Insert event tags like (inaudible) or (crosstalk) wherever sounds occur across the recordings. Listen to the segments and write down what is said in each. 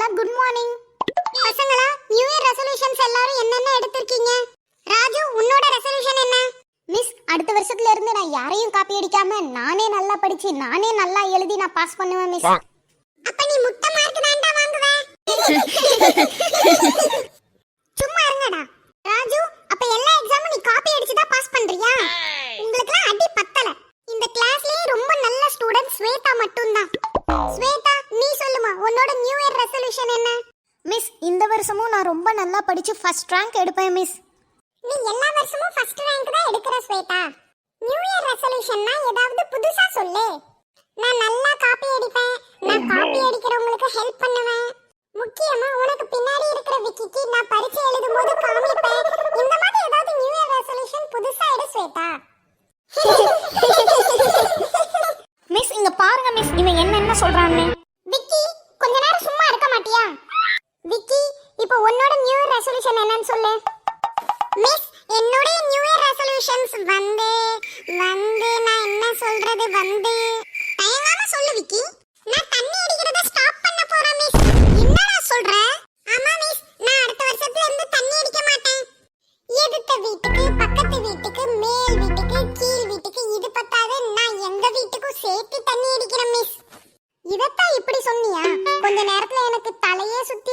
பசங்களா good morning பசங்களா new year resolutions எல்லாரும் என்னென்ன எடுத்திருக்கீங்க? ராஜு உன்னோட ரெசல்யூஷன் என்ன? மிஸ் அடுத்த வருஷத்துல இருந்து நான் யாரையும் காப்பி அடிக்காம நானே நல்லா படிச்சு நானே நல்லா எழுதி நான் பாஸ் பண்ணுவேன் மிஸ் அப்ப நீ முட்டை மார்க் தான்டா வாங்குவ? சும்மா இருங்கடா. ராஜு அப்ப எல்லா எக்ஸாமும் நீ காப்பி அடிச்சு தான் பாஸ் பண்றியா? உங்களுக்குலாம் அடி பத்தல. இந்த கிளாஸ்லயே ரொம்ப நல்ல ஸ்டூடண்ட் ஸ்வேதா மட்டும்தான். ஸ்வேதா நீ சொல்லுமா உன்னோட நியூ இயர் ரெசல்யூஷன் என்ன மிஸ் இந்த வருஷமும் நான் ரொம்ப நல்லா படிச்சு ஃபர்ஸ்ட் ரேங்க் எடுப்பேன் மிஸ் நீ எல்லா வருஷமும் ஃபர்ஸ்ட் ரேங்க் தான் எடுக்கிற ஸ்வேதா. நியூ இயர் ரெசல்யூஷன்னா ஏதாவது புதுசா சொல்லு. நான் நல்லா காப்பி அடிப்பேன். நான் காப்பி அடிக்கிறவங்களுக்கு ஹெல்ப் பண்ணுவேன். முக்கியமா உனக்கு பின்னாடி இருக்கிற விக்கிக்கு நான் பரீட்சை எழுதும்போது காமிப்பேன். இந்த மாதிரி ஏதாவது நியூ இயர் ரெசல்யூஷன் புதுசா எடு ஸ்வேதா. (laughs) மிஸ் இங்க பாருங்க மிஸ் இவன் என்னென்ன சொல்றான்னு விக்கி கொஞ்ச நேரம் சும்மா இருக்க மாட்டியா விக்கி இப்போ உன்னோட நியூ இயர் ரெசல்யூஷன் என்னன்னு சொல்லு. மிஸ் என்னுடைய நியூ இயர் ரெசல்யூஷன்ஸ் வந்து வந்து நான் என்ன சொல்றது வந்து தயங்காம சொல்லு விக்கி. நான் தண்ணி அடிக்கிறத ஸ்டாப் பண்ண போறேன் மிஸ் என்னடா சொல்ற? ஆமா மிஸ் நான் அடுத்த வருஷத்துல இருந்து தண்ணி அடிக்க மாட்டேன். எதுத்த வீட்டுக்கு பக்கத்து வீட்டுக்கு மேல் வீட்டுக்கு கீழ் வீட்டுக்கு இது பத்தாது. நான் எங்க வீட்டுக்கும் சேர்த்து தண்ணி அடிக்கிறேன் மிஸ் இதத்தான் இப்படி சொன்னியா? கொஞ்ச நேரத்துல எனக்கு தலையே சுத்தி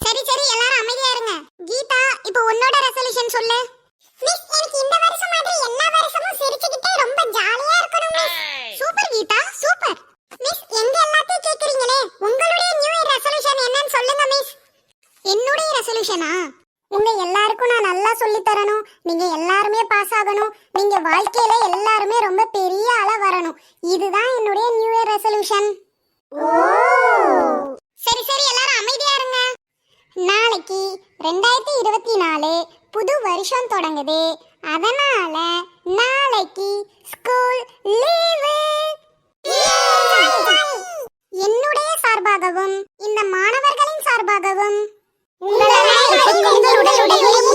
சரி சரி எல்லாரும் அமைதியா இருங்க கீதா இப்போ உன்னோட ரெசல்யூஷன் சொல்லு மிஸ் எனக்கு இந்த வருஷம் மாதிரி எல்லா வருஷமும் சிரிச்சுக்கிட்டே ரொம்ப ஜாலியா இருக்கணும் miss super Geetha super miss எங்க எல்லாத்தையும் கேக்குறீங்களே உங்களுடைய நியூ இயர் ரெசல்யூஷன் என்னன்னு சொல்லுங்க மிஸ் ரெசல்யூஷனா உங்க எல்லாருக்கும் நான் நல்லா சொல்லி தரணும். நீங்க எல்லாருமே பாஸ் ஆகணும். நீங்க வாழ்க்கையில எல்லாருமே ரொம்ப பெரிய ஆளா வரணும். இதுதான் என்னுடைய நியூ இயர் ரெசல்யூஷன் சரி சரி எல்லாரும் அமைதியா இருங்க. நாளைக்கு ரெண்டாயிரத்தி இருபத்தி நாலு புது வருஷம் தொடங்குது. அதனால நாளைக்கு ஸ்கூல் லீவு என்னுடைய சார்பாகவும் இந்த மாணவர்களின் சார்பாகவும் உங்களை எங்களுடைய புத்தாண்டு வாழ்த்துக்கள்